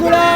过来。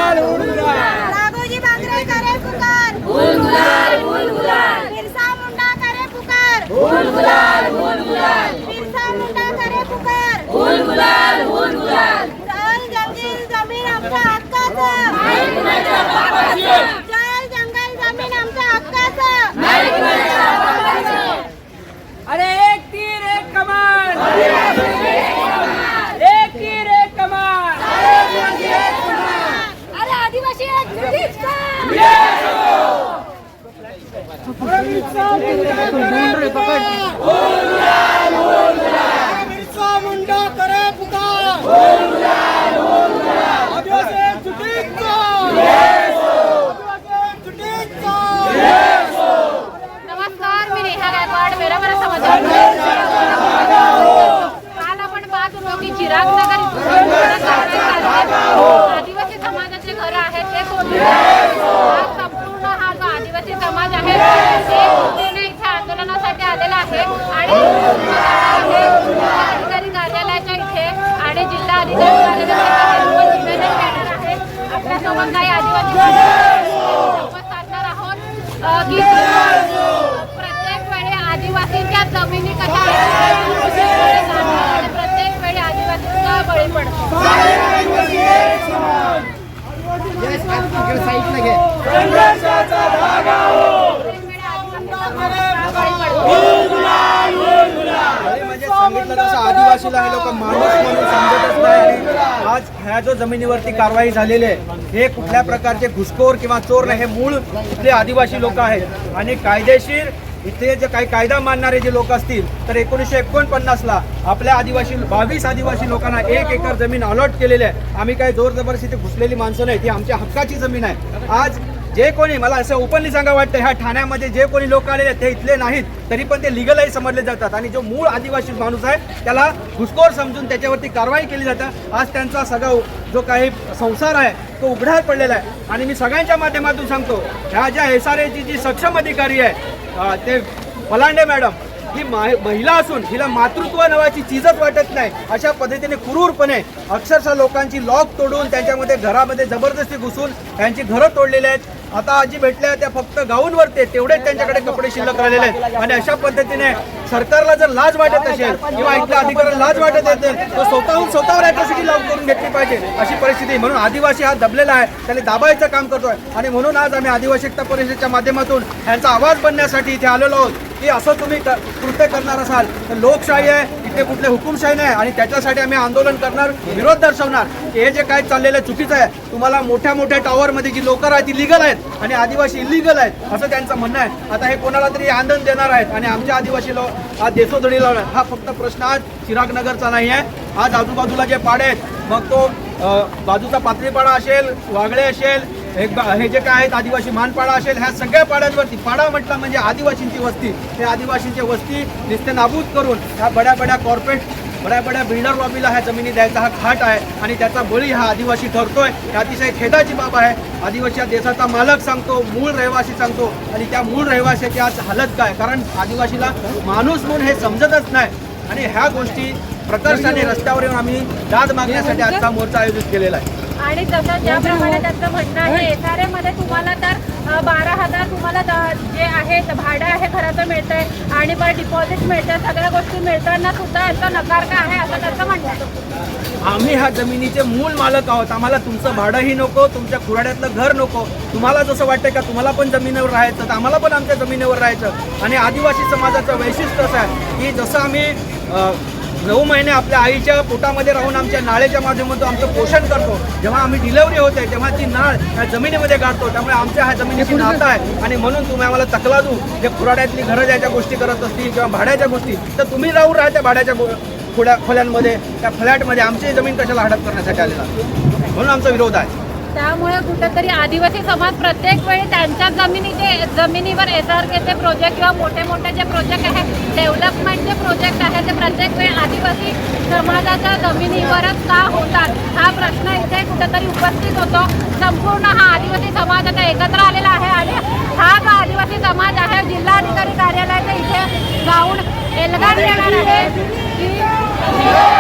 नमस्कार मी नेहा गायकवाड मेरा बरा काल आपण पाहत होतो की चिराग नगर आदिवासी समाजाचे घर आहे ते सोडून संपूर्ण हा जो आदिवासी समाज आहे ते पूर्ण इथे आंदोलनासाठी आलेला आहे? आणि अधिकारी कार्यालयाच्या इथे आणि जिल्हा अधिकारी कार्यालयाच्या इथे आपण काही आदिवासी संवाद साधणार आहोत. की आदिवासींच्या जमिनी कशा प्रत्येक वेळी आदिवासींचा बळी खरे म्हणजे सांगितलं तसं आदिवासीला हे लोक माणूस म्हणून समजतच नाही. आणि आज ह्या जो जमिनीवरती कारवाई झालेली आहे हे कुठल्या प्रकारचे घुसखोर किंवा चोर नाही हे मूळ इथले आदिवासी लोक आहेत. आणि कायदेशीर इथे जे काही कायदा मानणारे जे लोक असतील तर एकोणीसशे एकोणपन्नासला आपल्या आदिवासी बावीस आदिवासी लोकांना एक एकर जमीन अलॉट केलेली आहे. आम्ही काही जोर जबरदस्ती घुसलेली माणसं नाही ती आमच्या हक्काची जमीन आहे. आज जे कोणी मला असं ओपनली सांगा वाटतं ह्या ठाण्यामध्ये जे कोणी लोक आलेले आहेत ते इथले नाहीत तरी पण ते लिगलही समजले जातात. आणि जो मूळ आदिवासी माणूस आहे त्याला घुसखोर समजून त्याच्यावरती कारवाई केली जातं. आज त्यांचा सगळा जो काही संसार आहे तो उघड्यावर पडलेला आहे. आणि मी सगळ्यांच्या माध्यमातून सांगतो ह्या ज्या एस आर एची जी सक्षम अधिकारी आहे ते पलांडे मॅडम ही महिला असून हिला मातृत्व नावाची चीजच वाटत नाही. अशा पद्धतीने क्रूरपणे अक्षरशः लोकांची लॉक तोडून त्यांच्यामध्ये घरामध्ये जबरदस्ती घुसून त्यांची घरं तोडलेली आहेत. आता आजी भेटल्या त्या फक्त गाऊनवरती आहेत, तेवढेच त्यांच्याकडे कपडे शिल्लक राहिलेले आहेत. आणि अशा पद्धतीने सरकारला जर लाज वाटत असेल किंवा इथल्या अधिकाऱ्याला लाज वाटत असेल तर स्वतःहून स्वतःवर अॅट्रॉसिटी लागू करून घेतली पाहिजे अशी परिस्थिती म्हणून आदिवासी हा दबलेला आहे. त्याने दाबायचं काम करतोय. आणि म्हणून आज आम्ही आदिवासी एकता परिषदेच्या माध्यमातून यांचा आवाज बनण्यासाठी इथे आलेलो आहोत. की असं तुम्ही कृत्य करणार असाल तर लोकशाही आहे इथे कुठले हुकुमशाही नाही आणि त्याच्यासाठी आम्ही आंदोलन करणार विरोध दर्शवणार. हे जे काय चाललेलं आहे चुकीचं आहे. तुम्हाला मोठ्या मोठ्या टॉवरमध्ये जी लोक आहेत ती लिगल आहेत आणि आदिवासी इलिगल आहेत असं त्यांचं म्हणणं आहे. आता हे कोणाला तरी आनंद देणार आहेत आणि आमच्या आदिवासी लोक आज देशोधडी लावणार हा फक्त प्रश्न आज चिरागनगरचा नाही आहे. आज आजूबाजूला जे पाडे आहेत मग तो बाजूचा पातळीपाडा असेल वागळे असेल एक बा- हे जे काय आहेत आदिवासी मानपाडा असेल ह्या सगळ्या पाड्यांवरती पाडा म्हटलं म्हणजे आदिवासींची वस्ती. ते आदिवासींची वस्ती निस्ते नाबूद करून ह्या बड्या बड्या कॉर्पोरेट बड्या बड्या बिल्डर लॉबीला ह्या जमिनी द्यायचा हा खाट आहे आणि त्याचा बळी हा आदिवासी ठरतोय. ही अतिशय खेदाची बाब आहे. आदिवासी या देशाचा मालक सांगतो मूळ रहिवासी सांगतो आणि त्या मूळ रहिवाशाची आज हालत काय? कारण आदिवासीला माणूस म्हणून हे समजतच नाही. आणि ह्या गोष्टी प्रकर्षाने रस्त्यावर येऊन आम्ही दाद मागण्यासाठी आजचा मोर्चा आयोजित केलेला आहे. आणि जसं ज्याप्रमाणे त्यांचं म्हणणं आहे एस आरमध्ये तुम्हाला तर बारा हजार तुम्हाला जे आहे भाडं आहे घराचं मिळतंय आणि परत डिपॉझिट मिळतं सगळ्या गोष्टी मिळताना सुद्धा याचा नकार का आहे असं त्यांचं म्हणणं आहे. आम्ही ह्या जमिनीचे मूळ मालक आहोत. आम्हाला तुमचं भाडंही नको तुमच्या खुराड्यातलं घर नको. तुम्हाला जसं वाटतंय का तुम्हाला पण जमिनीवर राहायचं तर आम्हाला पण आमच्या जमिनीवर राहायचं. आणि आदिवासी समाजाचं वैशिष्ट्य असं आहे की जसं आम्ही नऊ महिने आपल्या आईच्या पोटामध्ये राहून आमच्या नाळेच्या माध्यमातून आमचं पोषण करतो. जेव्हा आम्ही डिलेवरी होते तेव्हा ती नाळ ह्या जमिनीमध्ये गाडतो त्यामुळे आमच्या ह्या जमिनीची नातं आहे. आणि म्हणून तुम्ही आम्हाला तकलादू जे खुराड्यातली घरं ज्याच्या गोष्टी करत असतील किंवा भाड्याच्या गोष्टी तर तुम्ही राहून राहा त्या भाड्याच्या खोड्या खोल्यांमध्ये त्या फ्लॅटमध्ये आमची जमीन कशाला हडप करण्यासाठी आलेला. म्हणून आमचा विरोध आहे. त्यामुळे कुठेतरी आदिवासी समाज प्रत्येक वेळी त्यांच्या जमिनीचे जमिनीवर एस आर केचे प्रोजेक्ट किंवा मोठे मोठे जे प्रोजेक्ट आहेत डेव्हलपमेंटचे प्रोजेक्ट आहेत ते प्रत्येक वेळी आदिवासी समाजाच्या जमिनीवरच का होतात? हा प्रश्न इथे कुठेतरी उपस्थित होतो. संपूर्ण हा आदिवासी समाज आता एकत्र आलेला आहे आणि हा जो आदिवासी समाज आहे जिल्हाधिकारी कार्यालयाच्या इथे जाऊन एल्गार येणार आहे की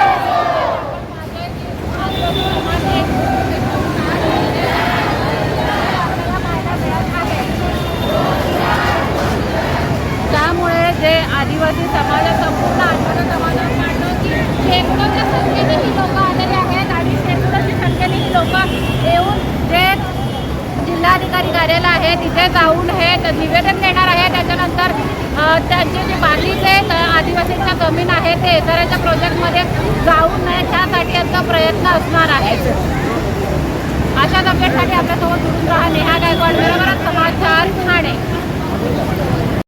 आदिवासी समाजात संपूर्ण आठवडा समाजात मांडलं की शेकडो संख्येने ही लोकं आलेली आहेत आणि शेकडोची संख्येने ही लोकं येऊन जे जिल्हाधिकारी कार्यालय आहे तिथे जाऊन हे निवेदन देणार आहे. त्याच्यानंतर त्यांचे जे बाकीचे आदिवासींच्या जमीन आहे ते एसआरच्या प्रोजेक्टमध्ये जाऊ नये त्यासाठी यांचा प्रयत्न असणार आहे. अशाच अपडेटसाठी आपल्यासोबत जुळून राहा. नेहा गायकवाड बरोबरच समाचार ठाणे.